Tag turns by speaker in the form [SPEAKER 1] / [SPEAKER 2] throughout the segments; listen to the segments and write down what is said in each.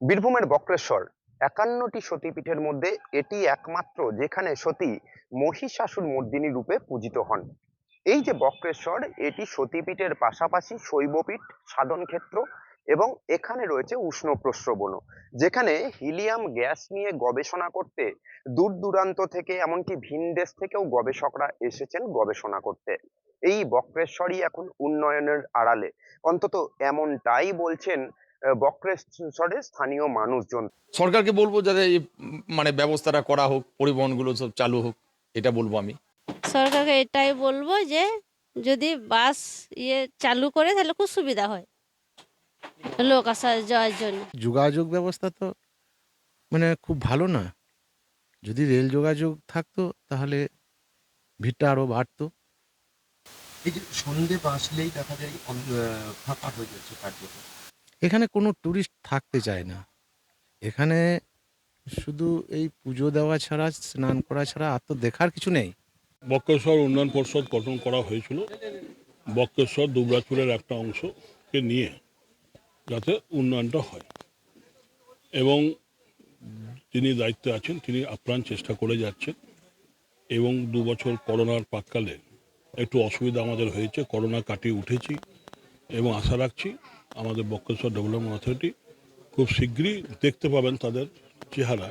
[SPEAKER 1] বীরভূমের বক্রেশ্বর। একান্নটি সতীপীঠের মধ্যে এটি একমাত্র যেখানে সতী মহিষাসুর মর্দিনী রূপে পূজিত হন। এই যে বক্রেশ্বর, এটি সতীপীঠের পাশাপাশি শৈবপীঠ সাধন ক্ষেত্র এবং এখানে রয়েছে উষ্ণ প্রস্রবণ, যেখানে হিলিয়াম গ্যাস নিয়ে গবেষণা করতে, দূর দূরান্ত থেকে এমনকি ভিন দেশ থেকেও গবেষকরা এসেছেন গবেষণা করতে। এই বক্রেশ্বরই এখন উন্নয়নের আড়ালে। অন্তত এমনটাই বলছেন আহ, বক্রেশ্বরের স্থানীয় মানুষজন।
[SPEAKER 2] সরকারকে বলব যাতে মানে ব্যবস্থাটা করা হোক পরিবহনগুলো সব চালু হোক এটা বলব আমি।
[SPEAKER 3] সরকারকে এটাই বলব যে যদি বাস ইয়ে চালু করে তাহলে খুব সুবিধা হয়। লোক আসা যাওয়ার জন্য।
[SPEAKER 4] যোগাযোগ ব্যবস্থা তো মানে খুব ভালো না। যদি রেল যোগাযোগ থাকতো তাহলে ভিড়টা আরও বাড়তো।
[SPEAKER 5] এই যে সন্ধে বাসলেই দেখা যায় ফাঁকা হয়ে যাচ্ছে কার্যত।
[SPEAKER 4] এখানে কোনো ট্যুরিস্ট থাকতে চায় না। এখানে শুধু এই পুজো দেওয়া ছাড়া, স্নান করা ছাড়া আর তো দেখার কিছু নেই।
[SPEAKER 6] বক্রেশ্বর উন্নয়ন পরিষদ গঠন করা হয়েছিল বক্রেশ্বর দুবরাচুরের একটা অংশকে নিয়ে যাতে উন্নয়নটা হয়। এবং যিনি দায়িত্বে আছেন তিনি আপ্রাণ চেষ্টা করে যাচ্ছেন এবং দু বছর করোনার পাককালে একটু অসুবিধা আমাদের হয়েছে, করোনা কাটিয়ে উঠেছি এবং আশা রাখছি আমাদের বক্রেশ্বর ডেভেলপমেন্ট অথরিটি খুব শীঘ্রই দেখতে পাবেন তাদের চেহারা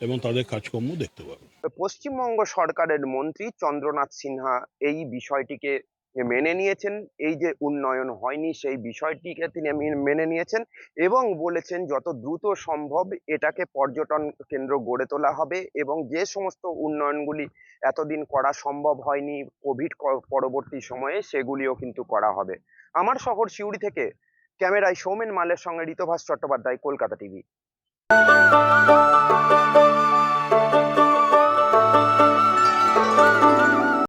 [SPEAKER 6] এবং তাদের কাজকর্ম দেখতে পাবেন।
[SPEAKER 1] পশ্চিমবঙ্গ সরকারের মন্ত্রী চন্দ্রনাথ সিনহা এই বিষয়টিকে মেনে নিয়েছেন। এই যে উন্নয়ন হয়নি, সেই বিষয়টিকে তিনি মেনে নিয়েছেন এবং বলেছেন যত দ্রুত সম্ভব এটাকে পর্যটন কেন্দ্র গড়ে তোলা হবে এবং যে সমস্ত উন্নয়নগুলি এতদিন করা সম্ভব হয়নি, কোভিড পরবর্তী সময়ে সেগুলিও কিন্তু করা হবে। আমার শহর সিউড়ি থেকে ক্যামেরায় সৌমেন মালের সঙ্গে ঋতভাস চট্টোপাধ্যায় কলকাতা টিভি।